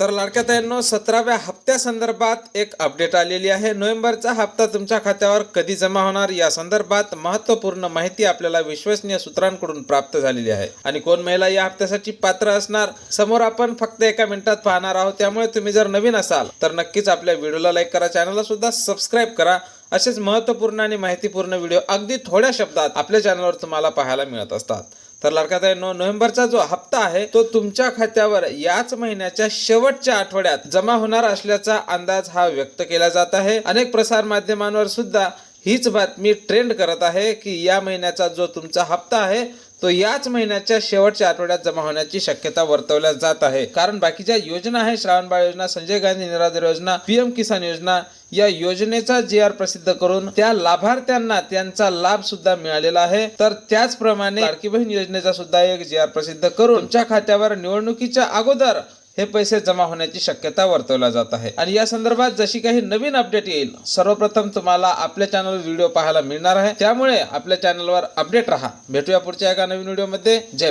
तर लाडक्या ताईंनो सतराव्या हप्त्यासंदर्भात एक अपडेट आलेली आहे. नोव्हेंबरचा हप्ता तुमच्या खात्यावर कधी जमा होणार? या संदर्भात महत्त्वपूर्ण माहिती आपल्याला विश्वसनीय सूत्रांकडून प्राप्त झालेली आहे. आणि कोण महिला या हप्त्यासाठी पात्र असणार? समोर आपण फक्त एका मिनिटात पाहणार आहोत. त्यामुळे तुम्ही जर नवीन असाल तर नक्कीच आपल्या व्हिडिओला लाईक करा चॅनलला सुद्धा सबस्क्राईब करा. असेच महत्त्वपूर्ण आणि माहितीपूर्ण व्हिडिओ अगदी थोड्या शब्दात आपल्या चॅनलवर तुम्हाला पाहायला मिळत असतात. तर लडक्यात आहे नो नोव्हेंबरचा जो हप्ता आहे तो तुमच्या खात्यावर याच महिन्याच्या शेवटच्या आठवड्यात जमा होणार असल्याचा अंदाज हा व्यक्त केला जात आहे. अनेक प्रसार माध्यमांवर सुद्धा हीच बातमी ट्रेंड करत आहे की या महिन्याचा जो तुमचा हप्ता आहे तो याच महिन्याच्या शेवटच्या आठवड्यात जमा होण्याची शक्यता वर्तवल्या जात आहे. कारण बाकीच्या योजना आहे श्रावणबाळ योजना संजय गांधी निराधार योजना पीएम किसान योजना या योजनेचा जी आर प्रसिद्ध करून त्या लाभार्थ्यांना त्यांचा लाभ सुद्धा मिळालेला आहे. तर त्याचप्रमाणे लाडकी बहीण योजनेचा सुद्धा एक जी आर प्रसिद्ध करून तुमच्या खात्यावर निवडणुकीच्या अगोदर हे पैसे जमा होण्याची शक्यता वर्तवल्या जात आहे. आणि या संदर्भात जशी काही नवीन अपडेट येईल सर्वप्रथम तुम्हाला आपल्या चॅनल व्हिडिओ पाहायला मिळणार आहे. त्यामुळे आपल्या चॅनलवर अपडेट राहा. भेटूया पुढच्या एका नवीन व्हिडिओमध्ये जय